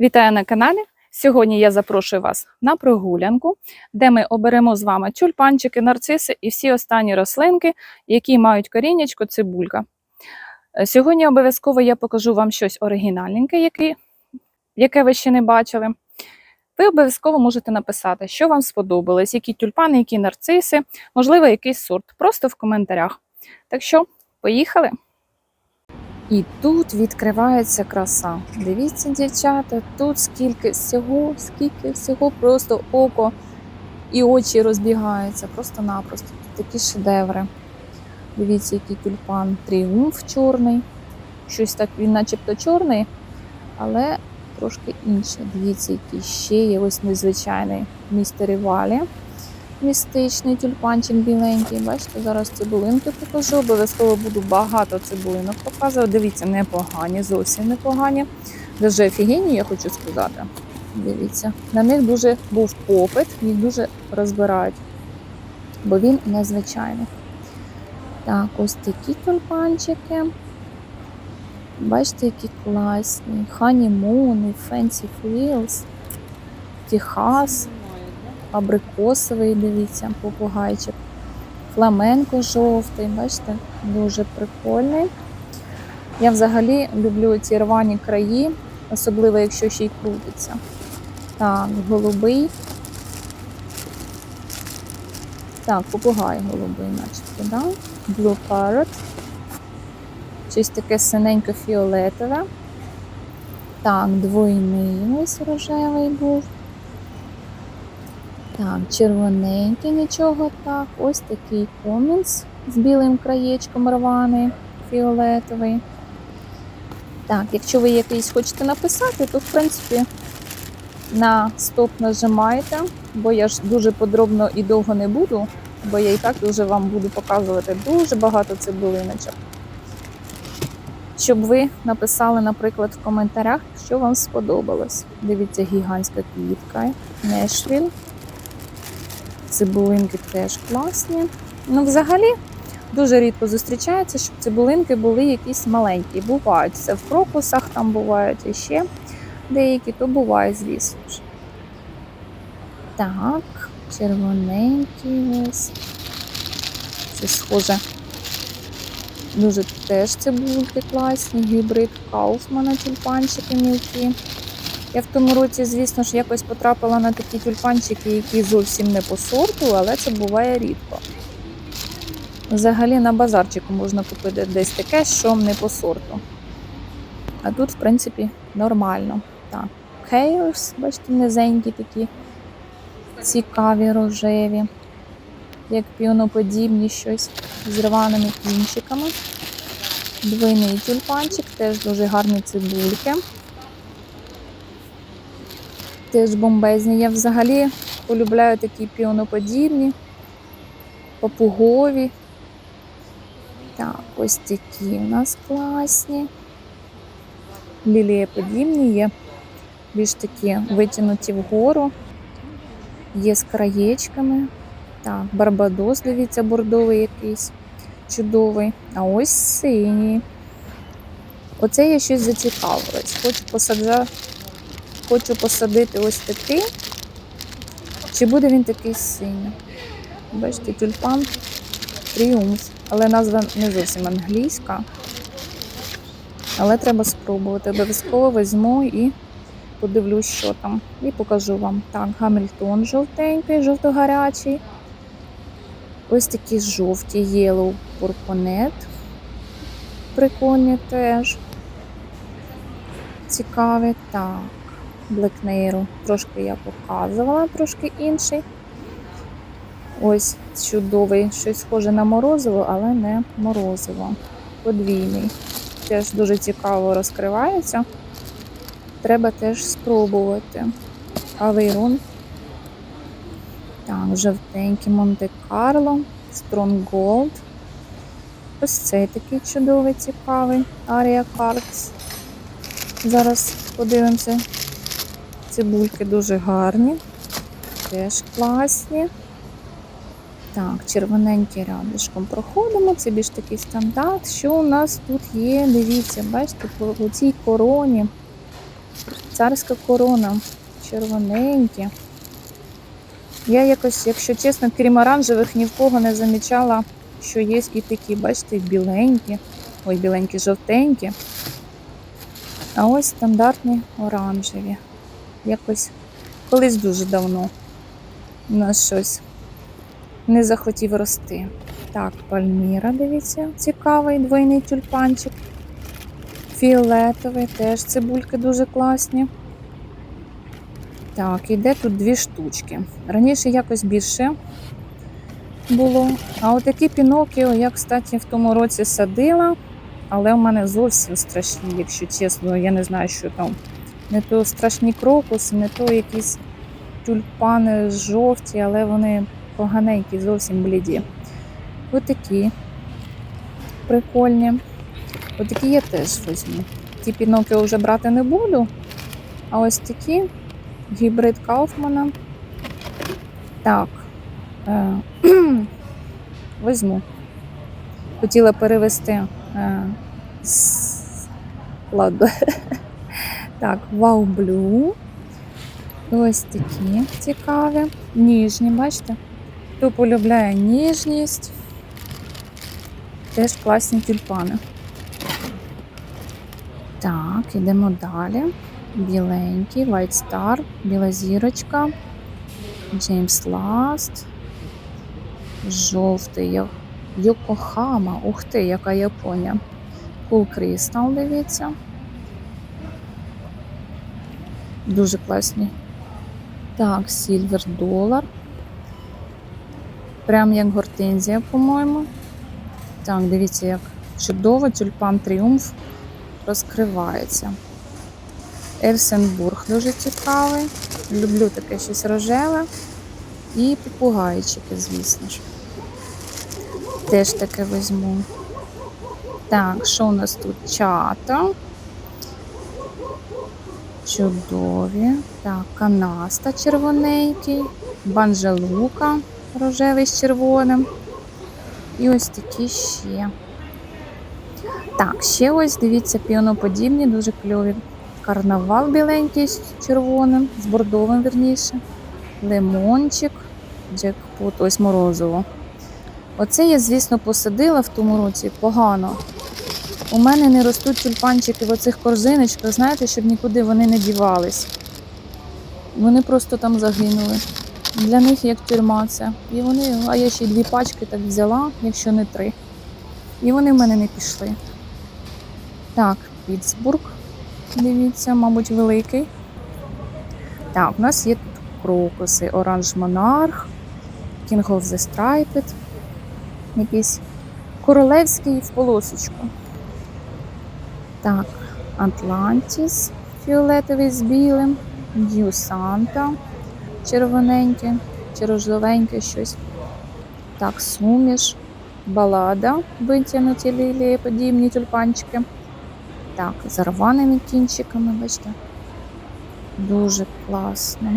Вітаю на каналі. Сьогодні я запрошую вас на прогулянку, де ми оберемо з вами тюльпанчики, нарциси і всі останні рослинки, які мають коріннячко цибулька. Е, Сьогодні обов'язково я покажу вам щось оригінальненьке, яке, яке ви ще не бачили. Ви обов'язково можете написати, що вам сподобалось, які тюльпани, які нарциси, можливо, якийсь сорт, просто в коментарях. Так що, поїхали! І тут відкривається краса. Дивіться, дівчата, тут скільки всього, скільки всього, просто око і очі розбігаються, просто-напросто. Тут такі шедеври. Дивіться, який тюльпан тріумф чорний. Щось так він начебто чорний, але трошки інше. Дивіться, який ще є ось незвичайний містер Валі. Містичний тюльпанчик біленький. Бачите, зараз цибулинки покажу. Обов'язково буду багато цибулинок показувати. Дивіться, непогані, зовсім непогані. Дуже офігенні, я хочу сказати. Дивіться, на них дуже був попит, їх дуже розбирають, бо він незвичайний. Так, ось такі тюльпанчики. Бачите, які класні. Ханімуни, Фенсі Фрілс, Техас абрикосовий, дивіться, попугайчик. Фламенко жовтий, бачите, дуже прикольний. Я взагалі люблю ці рвані краї, особливо якщо ще й крутиться. Так, голубий. Так, попугай голубий, начебто, да? Blue Parrot. Щось таке синенько-фіолетове. Так, двойний ось рожевий був. Так, червоненький, нічого так. Ось такий комінс з білим краєчком рваний, фіолетовий. Так, якщо ви якийсь хочете написати, то в принципі на стоп нажимаєте, бо я ж дуже подробно і довго не буду, бо я і так дуже вам буду показувати дуже багато цибулиночок. Щоб ви написали, наприклад, в коментарях, що вам сподобалось. Дивіться, гігантська квітка, Нешвіль. Цибулинки теж класні. Ну, взагалі, дуже рідко зустрічається, щоб цибулинки були якісь маленькі. Бувають це в крокусах, там бувають іще деякі, то буває, звісно ж. Так, червоненький ось. Це схоже. Дуже теж цибульки класні, гібрид Кауфмана, тюльпанчики мілкі. Я в тому році, звісно ж, якось потрапила на такі тюльпанчики, які зовсім не по сорту, але це буває рідко. Взагалі на базарчику можна купити десь таке, що не по сорту. А тут, в принципі, нормально. Так, Chaos, бачите, низенькі такі цікаві рожеві, як піоноподібні щось з рваними кінчиками. Двойний тюльпанчик, теж дуже гарні цибульки теж бомбезні. Я взагалі полюбляю такі піоноподібні, папугові. Так, ось такі у нас класні. Лілієподібні є більш такі витягнуті вгору, є з краєчками. Так, барбадос, дивіться, бордовий якийсь чудовий. А ось синій. Оце я щось зацікавилась. Хочу посаджати хочу посадити ось такий. Чи буде він такий синій? Бачите, тюльпан тріумф. Але назва не зовсім англійська. Але треба спробувати. Обов'язково візьму і подивлюсь, що там. І покажу вам. Так, гамільтон жовтенький, жовто-гарячий. Ось такі жовті Yellow Purponet. Прикольні теж. Цікаві. Так. Блекнейру трошки я показувала, трошки інший. Ось чудовий, щось схоже на морозиво, але не морозиво. Подвійний. Теж дуже цікаво розкривається. Треба теж спробувати. Авейрон. Так, жовтенький Монте-Карло, Strong Gold. Ось цей такий чудовий, цікавий. Арія Cards. Зараз подивимося. Цибульки дуже гарні, теж класні. Так, червоненький рядишком проходимо. Це більш такий стандарт. Що у нас тут є? Дивіться, бачите, по цій короні. Це швейцарська корона. Червоненькі. Я якось, якщо чесно, крім оранжевих, ні в кого не замічала, що є і такі, бачите, біленькі, ой, біленькі, жовтенькі. А ось стандартні оранжеві. Якось колись дуже давно у нас щось не захотів рости. Так, пальміра, дивіться, цікавий двойний тюльпанчик. Фіолетовий, теж цибульки дуже класні. Так, іде тут дві штучки. Раніше якось більше було. А отакі пінокіо я, кстати, в тому році садила, але в мене зовсім страшні, якщо чесно, я не знаю, що там. Не то страшні крокуси, не то якісь тюльпани жовті, але вони поганенькі, зовсім бліді. Отакі прикольні. Отакі я теж візьму. Ті пінокіо вже брати не буду. А ось такі гібрид Кауфмана. Так. Е, візьму. Хотіла перевести е, з ладно. Так, Blue. Ось такі цікаві. Ніжні, бачите? Хто полюбляє ніжність. Теж класні тюльпани. Так, ідемо далі. Біленький, White Star, біла зірочка, Джеймс Ласт, жовтий Йокохама. Ух ти, яка Японія. Cool Crystal, дивіться. Дуже класні. Так, Silver Dollar. Прям як гортензія, по-моєму. Так, дивіться, як чудово тюльпан Тріумф розкривається. Ельсенбург дуже цікавий. Люблю таке щось рожеве. І попугайчики, звісно ж. Теж таке візьму. Так, що у нас тут? Чата. Чудові. Так, канаста червоненький, банжелука рожевий з червоним. І ось такі ще. Так, ще ось, дивіться, піоноподібні, дуже кльові. Карнавал біленький з червоним, з бордовим, верніше. Лимончик, джекпот, ось морозиво. Оце я, звісно, посадила в тому році погано. У мене не ростуть тюльпанчики в оцих корзиночках, знаєте, щоб нікуди вони не дівались. Вони просто там загинули. Для них як тюрма це. І вони, а я ще й дві пачки так взяла, якщо не три. І вони в мене не пішли. Так, Піцбург. Дивіться, мабуть, великий. Так, у нас є тут крокуси, Оранж Монарх, King of the Striped, якийсь королевський в полосочку. Так, Атлантіс фіолетовий з білим, Дью Санта червоненьке, чи рожовеньке щось. Так, суміш, балада, витягнуті лілії, подібні тюльпанчики. Так, з рваними кінчиками, бачите. Дуже класно.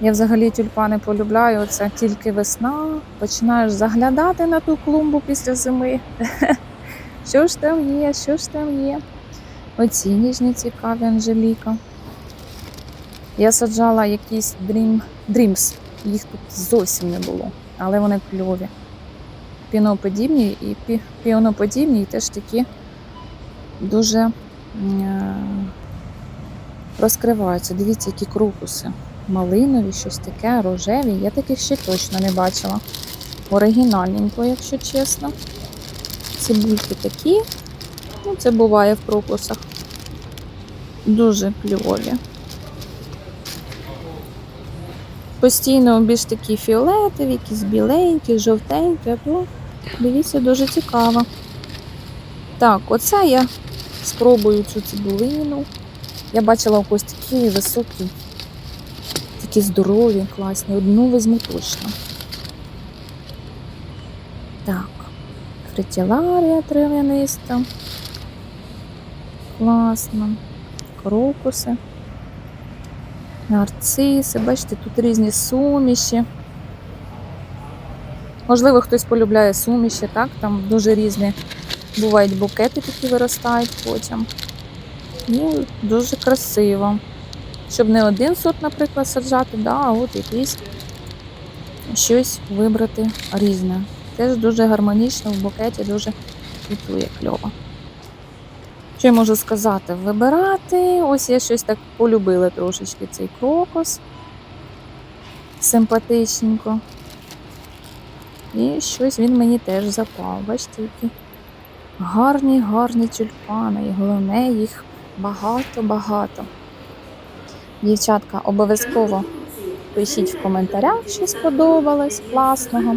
Я взагалі тюльпани полюбляю. Оце тільки весна. Починаєш заглядати на ту клумбу після зими. Що ж там є, що ж там є? Оці ніжні цікаві Анжеліка. Я саджала якісь Dream, Dreams, їх тут зовсім не було, але вони кльові. Піноподібні і пі, піоноподібні, і теж такі дуже е, розкриваються. Дивіться, які крокуси. Малинові, щось таке, рожеві. Я таких ще точно не бачила. Оригінальненько, якщо чесно. Цибульки такі. Ну, це буває в крокусах. Дуже кльові. Постійно більш такі фіолетові, якісь біленькі, жовтенькі, то дивіться, дуже цікаво. Так, оце я спробую цю цибулину. Я бачила ось такі високі, такі здорові, класні. Одну візьму точно. Так, фритіларія трав'яниста. Класно. Крокуси. Нарциси, бачите, тут різні суміші. Можливо, хтось полюбляє суміші, так? Там дуже різні бувають букети, які виростають потім. І дуже красиво. Щоб не один сорт, наприклад, саджати, да, а от якийсь щось вибрати різне. Теж дуже гармонічно в букеті, дуже квітує кльово. Що я можу сказати? Вибирати. Ось я щось так полюбила трошечки цей крокус. Симпатичненько. І щось він мені теж запав. Бачите, які гарні, гарні тюльпани. І головне, їх багато-багато. Дівчатка, обов'язково пишіть в коментарях, що сподобалось класного.